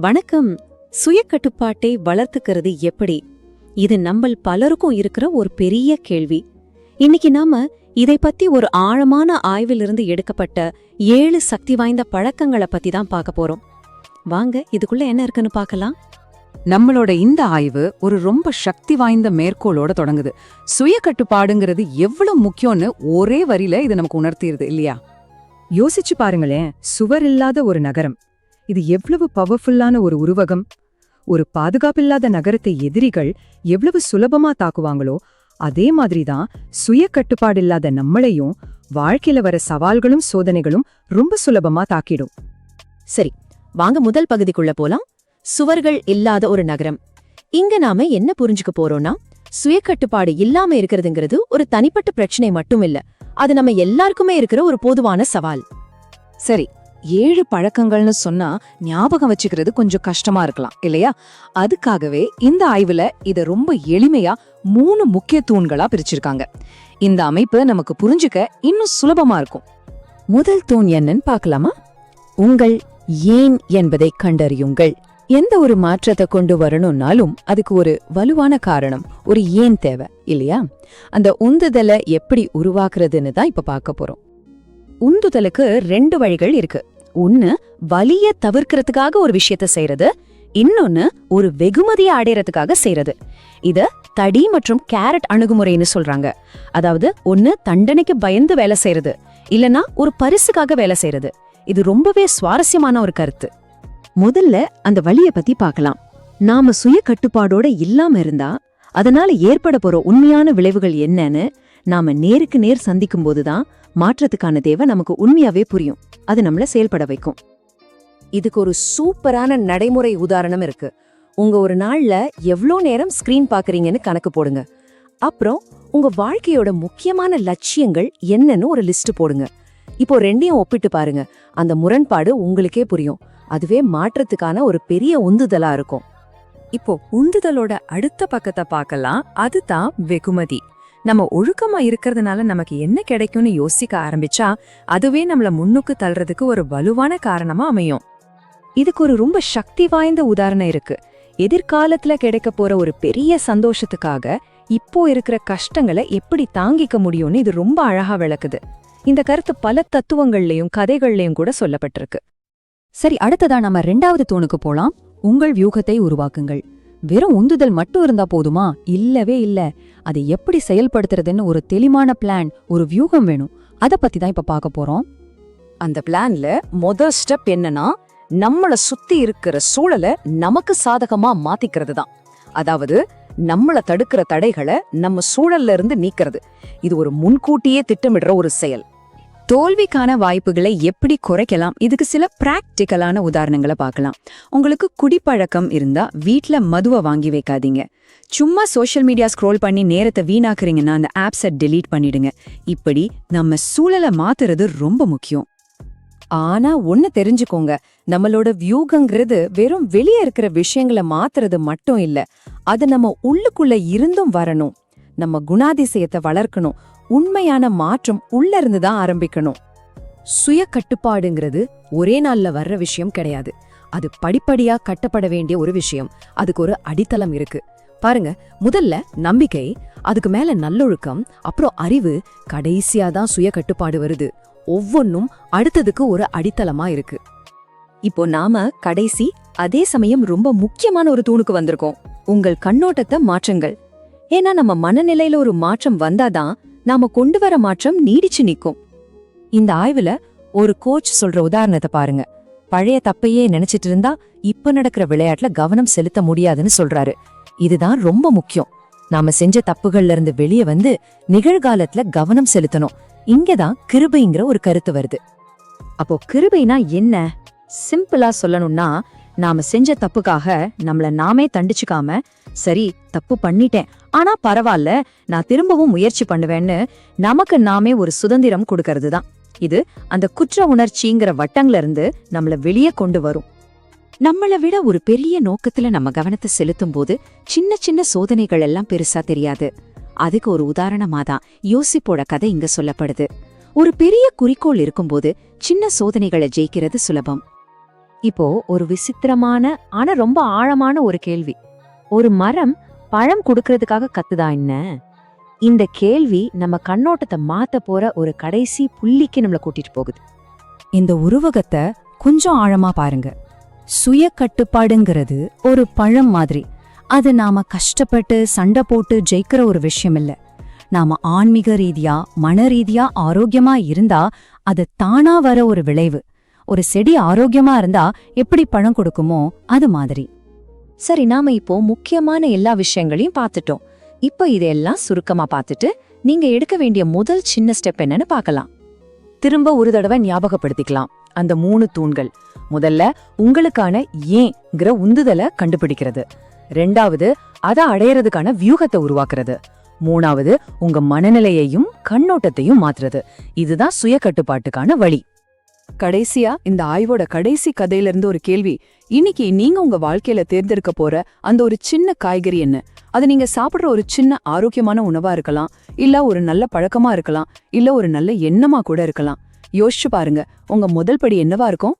வணக்கம். சுய கட்டுப்பாட்டை வளர்த்துக்கிறது எப்படி? இது நம்மள் பலருக்கும் இருக்கிற ஒரு பெரிய கேள்வி. இன்னைக்கு நாம இதை பத்தி ஒரு ஆழமான ஆய்விலிருந்து எடுக்கப்பட்ட ஏழு சக்தி வாய்ந்த பழக்கங்களை பத்தி தான் பார்க்க போறோம். வாங்க இதுக்குள்ள என்ன இருக்குன்னு பார்க்கலாம். நம்மளோட இந்த ஆய்வு ஒரு ரொம்ப சக்தி வாய்ந்த மேற்கோளோட தொடங்குது. சுய கட்டுப்பாடுங்கிறது எவ்வளவு முக்கியம்னு ஒரே வரியில இது நமக்கு உணர்த்திடுது இல்லையா? யோசிச்சு பாருங்களேன் சுவர் இல்லாத ஒரு நகரம். இது எவ்வளவு பவர்ஃபுல்லான ஒரு உருவகம்? ஒரு பாதுகாப்பில்லாத நகரத்தை எதிரிகள் எவ்வளவு சுலபமா தாக்குவாங்களோ அதே மாதிரிதான் சுய கட்டுப்பாடில்லாத நம்மளையும் வாழ்க்கையில வர சவால்களும் சோதனைகளும் ரொம்ப சுலபமா தாக்கிடும். சரி வாங்க முதல் பகுதிக்குள்ள போலாம். சுவர்கள் இல்லாத ஒரு நகரம். இங்க நாம என்ன புரிஞ்சுக்க போறோம்னா சுய கட்டுப்பாடு இல்லாம இருக்கிறதுங்கிறது ஒரு தனிப்பட்ட பிரச்சனை மட்டும் இல்ல. அது நம்ம எல்லாருக்குமே இருக்கிற ஒரு பொதுவான சவால். சரி ஏழு பழக்கங்கள்னு சொன்னா ஞாபகம் வச்சுக்கிறது கொஞ்சம் கஷ்டமா இருக்கலாம் இல்லையா? அதுக்காகவே இந்த ஆய்வுல இத ரொம்ப எளிமையா மூணு முக்கிய தூண்களா பிரிச்சிருக்காங்க. இந்த அமைப்பு நமக்கு புரிஞ்சுக்க இன்னும் சுலபமா இருக்கும். முதல் தூண் என்னன்னு பார்க்கலாமா? உங்கள் ஏன் என்பதை கண்டறியுங்கள். எந்த ஒரு மாற்றத்தை கொண்டு வரணும்னாலும் அதுக்கு ஒரு வலுவான காரணம் ஒரு ஏன் தேவை இல்லையா? அந்த உந்துதலை எப்படி உருவாக்குறதுன்னு தான் இப்ப பார்க்க போறோம். உந்துதலுக்கு ரெண்டு வழிகள் இருக்கு. ஒன்னு வலிய தவிர்க்கிறதுக்காக ஒரு விஷயத்த செய்யறது இன்னொன்னு ஒரு வெகுமதியை அடையறதுக்காக செய்யறது. இத தடி மற்றும் கேரட் அணுகுமுறைன்னு சொல்றாங்க. அதாவது ஒன்னு தண்டனைக்கு பயந்து வேலை செய்யறது இல்லனா ஒரு பரிசுக்காக வேலை செய்யறது. இது ரொம்பவே சுவாரஸ்யமான ஒரு கருத்து. முதல்ல அந்த வழிய பத்தி பார்க்கலாம். நாம சுய கட்டுப்பாடோட இல்லாம இருந்தா அதனால ஏற்பட போற உண்மையான விளைவுகள் என்னன்னு நாம நேருக்கு நேர் சந்திக்கும் போதுதான் மாற்றத்துக்கான தேவை நமக்கு உண்மையாவே புரியும். அது நம்மள செயல்பட வைக்கும். இதுக்கு ஒரு சூப்பரான நடைமுறை உதாரணம் இருக்கு. உங்க ஒரு நாள்ல எவ்வளோ நேரம் ஸ்கிரீன் பாக்குறீங்கன்னு கணக்கு போடுங்க. அப்புறம் உங்க வாழ்க்கையோட முக்கியமான லட்சியங்கள் என்னன்னு ஒரு லிஸ்ட் போடுங்க. இப்போ ரெண்டையும் ஒப்பிட்டு பாருங்க. அந்த முரண்பாடு உங்களுக்கே புரியும். அதுவே மாற்றத்துக்கான ஒரு பெரிய உந்துதலா இருக்கும். இப்போ உந்துதலோட அடுத்த பக்கத்தை பார்க்கலாம். அதுதான் வெகுமதி. நம்ம ஒழுக்கமா இருக்கிறதுனால நமக்கு என்ன கிடைக்கும்னு யோசிக்க ஆரம்பிச்சா அதுவே நம்மள முன்னுக்கு தள்ளுறதுக்கு ஒரு வலுவான காரணமா அமையும். இதுக்கு ஒரு ரொம்ப சக்தி வாய்ந்த உதாரணம் இருக்கு. எதிர்காலத்துல கிடைக்க போற ஒரு பெரிய சந்தோஷத்துக்காக இப்போ இருக்கிற கஷ்டங்களை எப்படி தாங்கிக்க முடியும்னு இது ரொம்ப அழகா விளக்குது. இந்த கருத்து பல தத்துவங்கள்லயும் கதைகள்லயும் கூட சொல்லப்பட்டிருக்கு. சரி அடுத்ததா நம்ம ரெண்டாவது தூணுக்கு போலாம். உங்கள் வியூகத்தை உருவாக்குங்கள். வெறும் உந்துதல் மட்டும் இருந்தா போதுமா? இல்லவே இல்ல. அதை எப்படி செயல்படுத்துறதுன்னு ஒரு தெளிவான பிளான் ஒரு வியூகம் வேணும். அத பத்தி தான் இப்ப பார்க்க போறோம். அந்த பிளான்ல முதல் ஸ்டெப் என்னன்னா நம்மள சுத்தி இருக்கிற சூழலை நமக்கு சாதகமா மாத்திக்கிறது தான். அதாவது நம்மள தடுக்கிற தடைகளை நம்ம சூழல்ல இருந்து நீக்கிறது. இது ஒரு முன்கூட்டியே திட்டமிடுற ஒரு செயல். தோல்விக்கான வாய்ப்புகளை எப்படி குறைக்கலாம்? இதுக்கு சில பிராக்டிக்கலான உதாரணங்களை பார்க்கலாம். உங்களுக்கு குடிப்பழக்கம் இருந்தா வீட்ல மதுவை வாங்கி வைக்காதீங்க. சும்மா சோஷியல் மீடியா ஸ்க்ரோல் பண்ணி நேரத்தை வீணாக்குறீங்கன்னா அந்த ஆப்ஸை டெலீட் பண்ணிடுங்க. இப்படி நம்ம சூழலை மாத்துறது ரொம்ப முக்கியம். ஆனா ஒண்ணு தெரிஞ்சுக்கோங்க. நம்மளோட வியூகங்கிறது வெறும் வெளியே இருக்கிற விஷயங்களை மாத்துறது மட்டும் இல்ல. அது நம்ம உள்ளுக்குள்ள இருந்தும் வரணும். நம்ம குணாதிசயத்தை வளர்க்கணும். உண்மையான மாற்றம் உள்ள இருந்து தான் ஆரம்பிக்கணும். சுய கட்டுப்பாடுங்கிறது ஒரே நாள்ல வர்ற விஷயம் கிடையாது. அது படிப்படியா கட்டப்பட வேண்டிய ஒரு விஷயம். அதுக்கு ஒரு அடித்தளம் இருக்கு. பாருங்க முதல்ல நம்பிக்கை அதுக்கு மேல நல்லொழுக்கம் அப்புறம் அறிவு கடைசியா தான் சுய கட்டுப்பாடு வருது. ஒவ்வொன்னும் அடுத்ததுக்கு ஒரு அடித்தளமா இருக்கு. இப்போ நாம கடைசி அதே சமயம் ரொம்ப முக்கியமான ஒரு தூணுக்கு வந்திருக்கோம். உங்கள் கண்ணோட்டத்தை மாற்றுங்கள். ஏன்னா நம்ம மனநிலையில ஒரு மாற்றம் வந்தாதான் நாம கொண்டு வர மாற்றம் நீடிச்சு நிக்கும் இந்த ஆய்வுல ஒரு கோச் சொல்ற உதாரணத்தை பாருங்க. பழைய தப்பையே நினைச்சிட்டு இருந்தா இப்ப நடக்கிற விளையாட்டுல கவனம் செலுத்த முடியாதுன்னு சொல்றாரு. இதுதான் ரொம்ப முக்கியம். நாம செஞ்ச தப்புகள்ல இருந்து வெளியே வந்து நிகழ்காலத்துல கவனம் செலுத்தணும். இங்கதான் கிருபைங்கிற ஒரு கருத்து வருது. அப்போ கிருபைனா என்ன? சிம்பிளா சொல்லணும்னா நாம செஞ்ச தப்புக்காக நம்மள நாமே தண்டிச்சுக்காம சரி தப்பு பண்ணிட்டேன். ஆனா பரவாயில்ல நான் திரும்பவும் முயற்சி பண்ணுவேன்னு நமக்கு நாமே ஒரு சுதந்திரம் கொடுக்கறது தான் இது அந்த குற்ற உணர்ச்சிங்கிற வட்டங்கள்ல இருந்து நம்மள வெளியே கொண்டு வரும். நம்மள விட ஒரு பெரிய நோக்கத்துல நம்ம கவனத்தை செலுத்தும் போது சின்ன சின்ன சோதனைகள் எல்லாம் பெருசா தெரியாது. அதுக்கு ஒரு உதாரணமா தான் யோசிப்போட கதை இங்க சொல்லப்படுது. ஒரு பெரிய குறிக்கோள் இருக்கும்போது சின்ன சோதனைகளை ஜெயிக்கிறது சுலபம். இப்போ ஒரு விசித்திரமான ஆனா ரொம்ப ஆழமான ஒரு கேள்வி. ஒரு மரம் பழம் கொடுக்கறதுக்காக கத்துதா என்ன? இந்த கேள்வி நம்ம கண்ணோட்டத்தை மாத்த போற ஒரு கடைசி புள்ளிக்கு நம்மள கூட்டிட்டு போகுது. இந்த உருவகத்தை கொஞ்சம் ஆழமா பாருங்க. சுய கட்டுப்பாடுங்கிறது ஒரு பழம் மாதிரி. அது நாம கஷ்டப்பட்டு சண்டை போட்டு ஜெயிக்கிற ஒரு விஷயம் இல்ல. நாம ஆன்மீக ரீதியா மன ரீதியா ஆரோக்கியமா இருந்தா அது தானா வர ஒரு விளைவு. ஒரு செடி ஆரோக்கியமா இருந்தா எப்படி பழம் கொடுக்குமோ அது மாதிரி. சரி நாம இப்போ முக்கியமான எல்லா விஷயங்களையும் பார்த்துட்டோம். இப்போ இதெல்லாம் சுருக்கமா பார்த்துட்டு நீங்க எடுக்க வேண்டிய முதல் சின்ன ஸ்டெப் என்னன்னு பார்க்கலாம். திரும்ப ஒரு தடவை ஞாபகப்படுத்திக்கலாம். அந்த மூணு தூண்கள் முதல்ல உங்களுக்கான ஏங்கிற உந்துதலை கண்டுபிடிக்கிறது. ரெண்டாவது அதை அடையறதுக்கான வியூகத்தை உருவாக்குறது. மூணாவது உங்க மனநிலையையும் கண்ணோட்டத்தையும் மாத்துறது. இதுதான் சுய கட்டுப்பாட்டுக்கான வழி. கடைசியா இந்த ஆய்வோட கடைசி கதையில இருந்து ஒரு கேள்வி. இன்னைக்கு நீங்க உங்க வாழ்க்கையில தேர்ந்தெடுக்க போற அந்த ஒரு சின்ன காய்கறி என்ன? அது நீங்க சாப்பிடுற ஒரு சின்ன ஆரோக்கியமான உணவா இருக்கலாம் இல்ல ஒரு நல்ல பழக்கமா இருக்கலாம் இல்ல ஒரு நல்ல எண்ணமா கூட இருக்கலாம். யோசிச்சு பாருங்க உங்க முதல் படி என்னவா இருக்கும்?